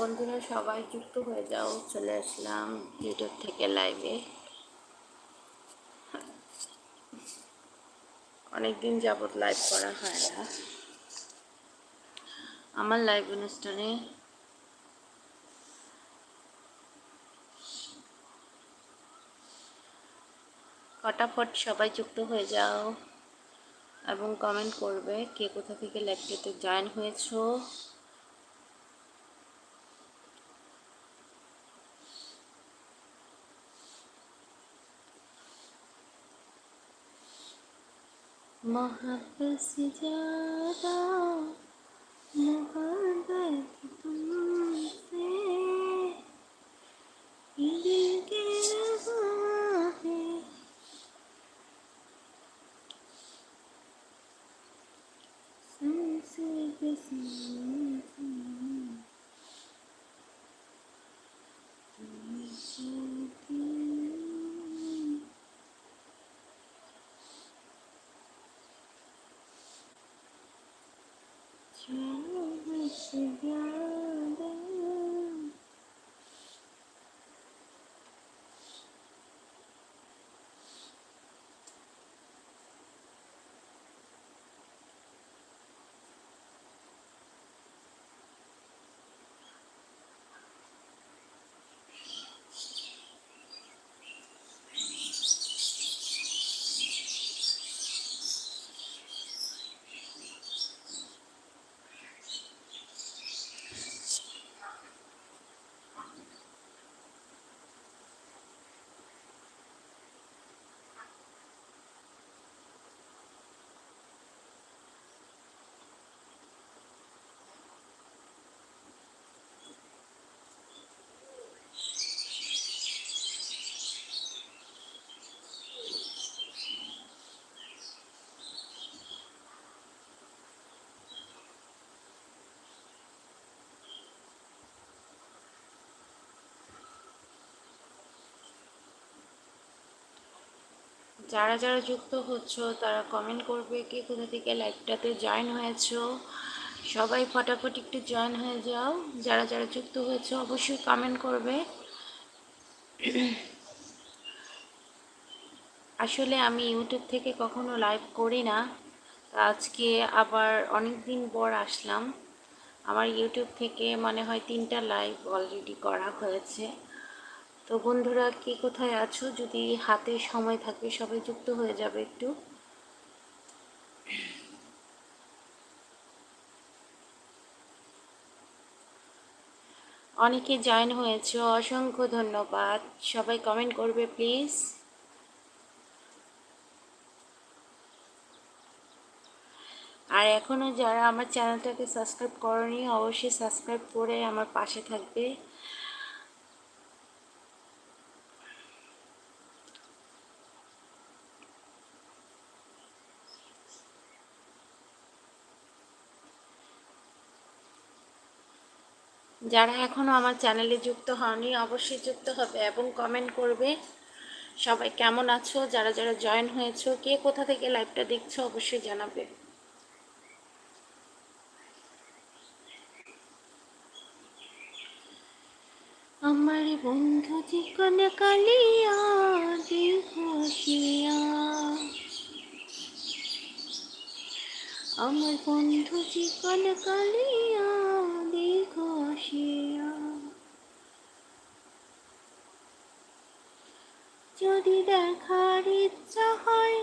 বন্ধুরা, সবাই যুক্ত হয়ে যাও, চলে আসলাম ইউটিউব থেকে লাইভে অনেকদিন যাবৎ লাইভ করা হয় না। আমার লাইভ অনুষ্ঠানে ফটাফট সবাই যুক্ত হয়ে যাও এবং কমেন্ট করবে, কে কোথা থেকে লাইভটিতে জয়েন হয়েছো। मोहब्बत से ज़्यादा मोहब्बत तुमसे ये दिल के रहा है संसे पसंद যারা যারা যুক্ত হচ্ছ, তারা কমেন্ট করবে কে কোথা থেকে লাইভটাতে জয়েন হয়েছ। সবাই ফটাফট একটু জয়েন হয়ে যাও। যারা যারা যুক্ত হয়েছে, অবশ্যই কমেন্ট করবে। আসলে আমি ইউটিউব থেকে কখনো লাইভ করি না। আজকে আবার অনেক দিন পর আসলাম। আমার ইউটিউব থেকে মনে হয় তিনটা লাইভ অলরেডি করা হয়েছে। তো বন্ধুরা, কি কোথায় আছো? যদি হাতে সময় থাকে, সবাই যুক্ত হয়ে যাবে একটু। অনেকে জয়েন হয়েছে, অসংখ্য ধন্যবাদ। সবাই কমেন্ট করবে প্লিজ আর এখনও যারা আমার চ্যানেলটাকে সাবস্ক্রাইব করেনি, অবশ্যই সাবস্ক্রাইব করে আমার পাশে থাকবে। যারা এখনও আমার চ্যানেলে যুক্ত হয়নি অবশ্যই যুক্ত হবে এবং কমেন্ট করবে সবাই কেমন আছো, যারা যারা জয়েন হয়েছো, কে কোথা থেকে লাইভটা দেখছ অবশ্যই জানাবে। আমার বন্ধু চিকন কালিয়া দেখিয়া আমার বন্ধু চিকন কালিয়া দেখো আসিয়া। যদি দেখার ইচ্ছা হয়,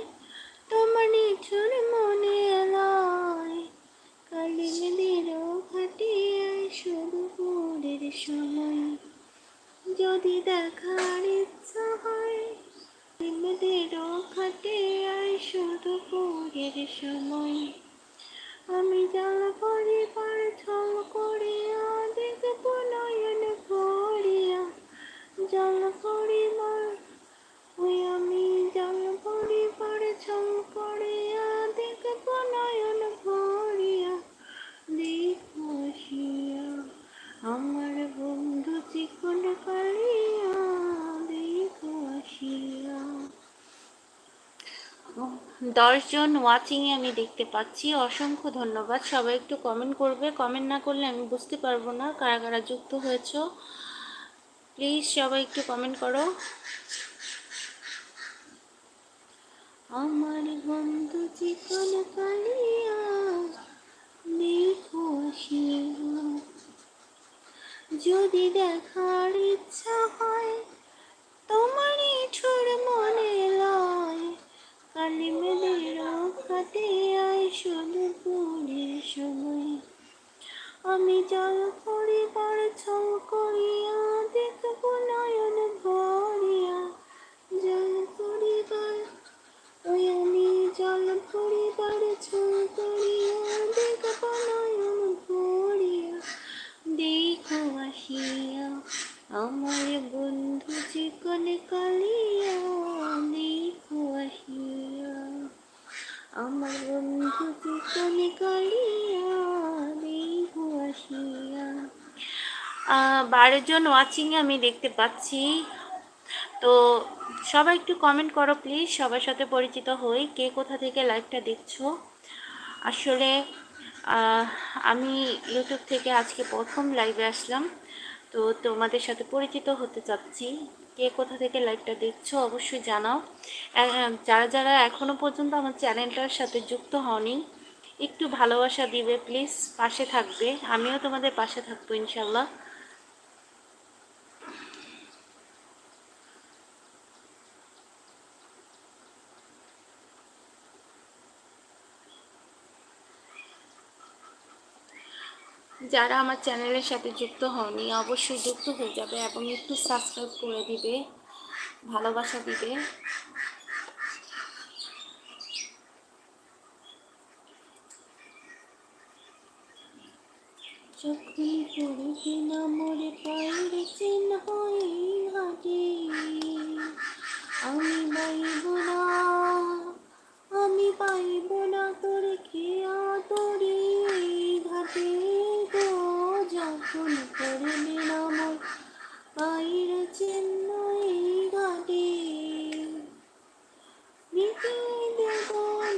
তোমার নিঠুর মনে এলায়। কালিমেদের ঘাটিয়ায় শুধু ভোরের সময়। যদি দেখার ইচ্ছা হয় কালিমেদের ঘাটিয়ায় শুধু ভোরের সময়। আমি জাল পরিবার ছল করি দেখব নয়ন ভরিয়া দশজন ওয়াচিংয়ে আমি দেখতে পাচ্ছি। অসংখ্য ধন্যবাদ। সবাই একটু কমেন্ট করবে। কমেন্ট না করলে আমি বুঝতে পারব না কারা কারা যুক্ত হয়েছো। প্লিজ সবাই একটু কমেন্ট করো। আমার বন্ধু চিকন কালিয়া যদি দেখার ইচ্ছা হয়, তোমারই ঠুর মনে লয়। কালি মেদের কাটে আয় শুধু সময়। আমি জল আমার বন্ধু আসিয়া বারো জন ওয়াচিংয়ে আমি দেখতে পাচ্ছি। তো সবাই একটু কমেন্ট করো প্লিজ সবার সাথে পরিচিত হই। কে কোথা থেকে লাইভটা দেখছ? আসলে আমি ইউটিউব থেকে আজকে প্রথম লাইভে আসলাম। তো তোমাদের সাথে পরিচিত হতে চাচ্ছি। কে কোথা থেকে লাইভটা দেখছ অবশ্যই জানাও। যারা যারা এখনও পর্যন্ত আমার চ্যানেলটার সাথে যুক্ত হওনি, একটু ভালোবাসা দিবে, প্লিজ পাশে থাকবে। আমিও তোমাদের পাশে থাকব ইনশাল্লাহ যারা আমার চ্যানেলের সাথে যুক্ত হওনি, অবশ্যই যুক্ত হয়ে যাবে এবং একটু সাবস্ক্রাইব করে দিবে, ভালোবাসা দিবে। যখন পড়বে না মরে পায়ের চিহ্ন হাটে, আমি বাইব না। আমি পাইব না তোর খেয়া তোরে ঘাটে গো যখন পড়বে না মোর পায়ের চিহ্ন ঘাটে মিটিয়ে দেব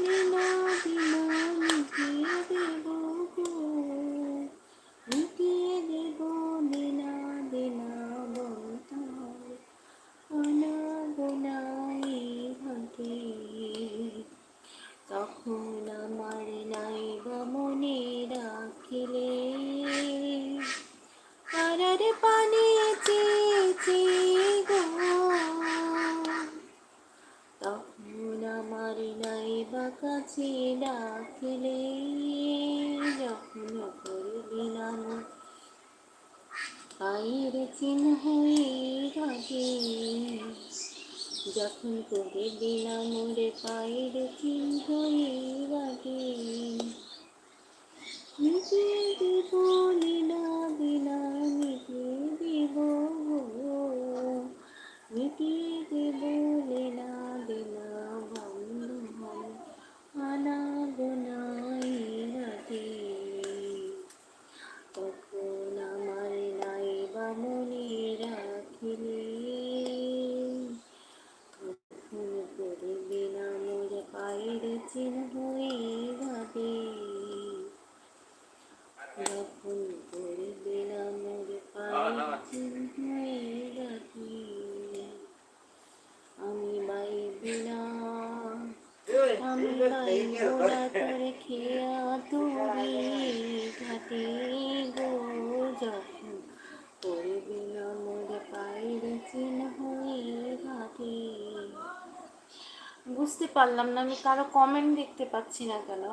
লীলা দিনা মিটিয়ে দেব গো মিটিয়ে দেব লীলা দিনা বন্তার অনাগোনাই ঘটে তখন আমার নাই বা মনে রাখিলে তারার পানে চেয়েছে গো তখন আমার নাই বা কাছে ডাকিলে যখন করবি নাম পায়ের চিহ্ন ঘাটে যখন করে বিনা মোরে পায়ের চিহ্ন ঘাটে মিটিয়ে দেব লীলা বিনা মিটিয়ে দেব মিটিয়ে দেব লীলা বিনা বন্ধন আনা গোনাই রাতে তখন আমার নাই বা মনে রাখিলে তখন করবে না বুঝতে পারলাম না, আমি কারও কমেন্ট দেখতে পাচ্ছি না কেন?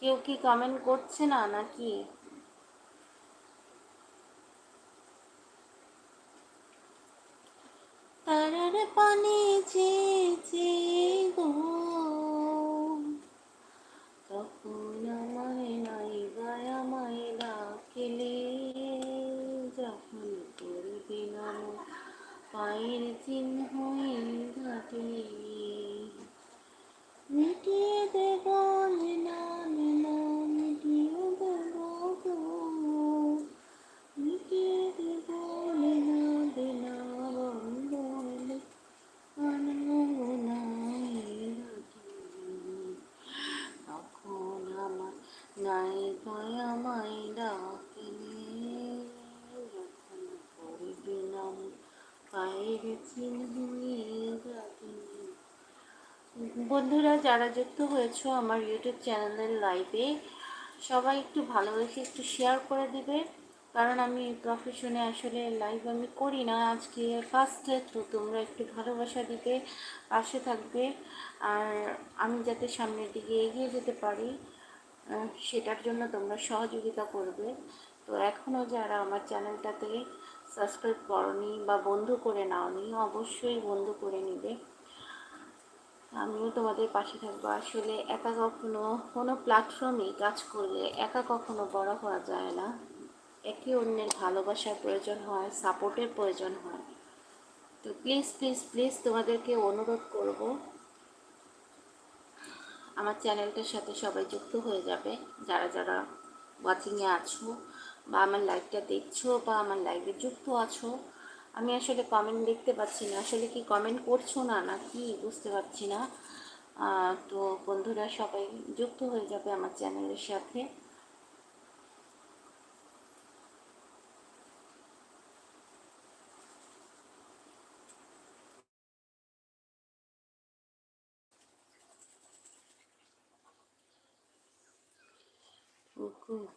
কেউ কি কমেন্ট করছে না নাকি? তারার পানে চেয়েছে গো তখন আমায় নাই গায় আমায় ডাকিলে যখন পায়ের চিহ্ন ঘাটে মিটিয়ে দেব না না মিটিয়ে দেব গো মিটিয়ে দেব না দেনা বন্ধন অনগনাই রাখি মায়ের চিহ্ন বন্ধুরা, যারা যুক্ত হয়েছো আমার ইউটিউব চ্যানেলের লাইভে সবাই একটু ভালোবেসে একটু শেয়ার করে দিবে। কারণ আমি প্রফেশনে আসলে লাইভ আমি করি না, আজকে ফার্স্টে তো তোমরা একটু ভালোবাসা দিবে, পাশে থাকবে। আর আমি যাতে সামনের দিকে এগিয়ে যেতে পারি সেটার জন্য তোমরা সহযোগিতা করবে। তো এখনও যারা আমার চ্যানেলটাতে সাবস্ক্রাইব করনি বা বন্ধু করে নাওনি, অবশ্যই বন্ধু করে নিবে। আমিও তোমাদের পাশে থাকব। আসলে একা কখনো, কোনো প্ল্যাটফর্মে কাজ করলে একা কখনো বড় হওয়া যায় না। একে অন্যের ভালোবাসার প্রয়োজন হয় সাপোর্টের প্রয়োজন হয়। তো প্লিজ প্লিজ প্লিজ তোমাদেরকে অনুরোধ করব, আমার চ্যানেলটার সাথে সবাই যুক্ত হয়ে যাবে। যারা যারা ওয়াচিংয়ে আছো বা আমার লাইভটা দেখছ বা আমার লাইভে যুক্ত আছো, আমি আসলে কমেন্ট দেখতে পাচ্ছি না। আসলে কি কমেন্ট করছ না না কি বুঝতে পারছি না। তো বন্ধুরা সবাই যুক্ত হয়ে যাবে আমার চ্যানেলের সাথে।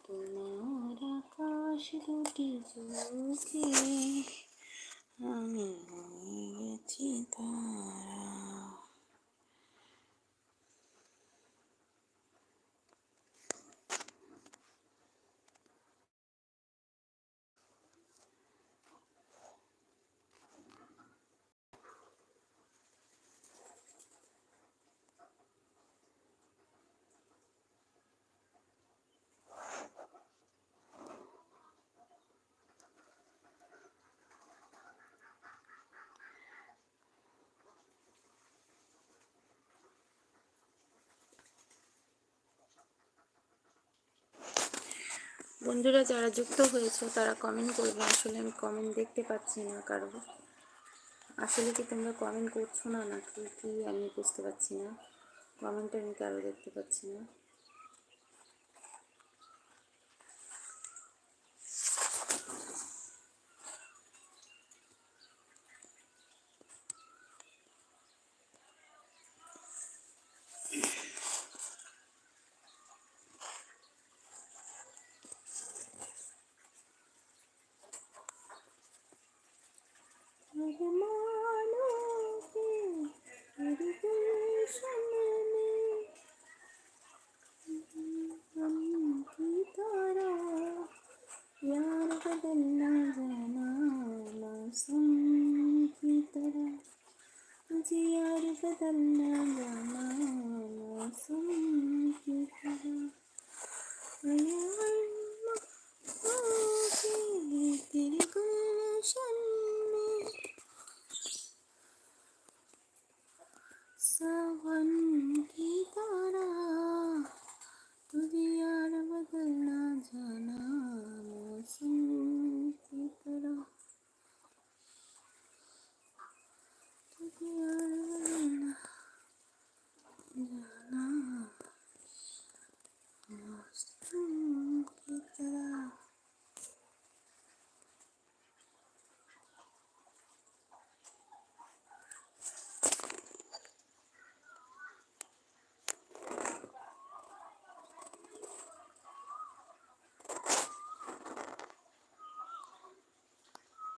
তোমার আকাশ দুটি চোখে আমি গেছি তারা বন্ধুরা যারা যুক্ত হয়েছে, তারা কমেন্ট করবে। আসলে আমি কমেন্ট দেখতে পাচ্ছি না কারও। আসলে কি তোমরা কমেন্ট করছ না নাকি? কি আমি বুঝতে পারছি না। কমেন্ট আমি কারও দেখতে পাচ্ছি না।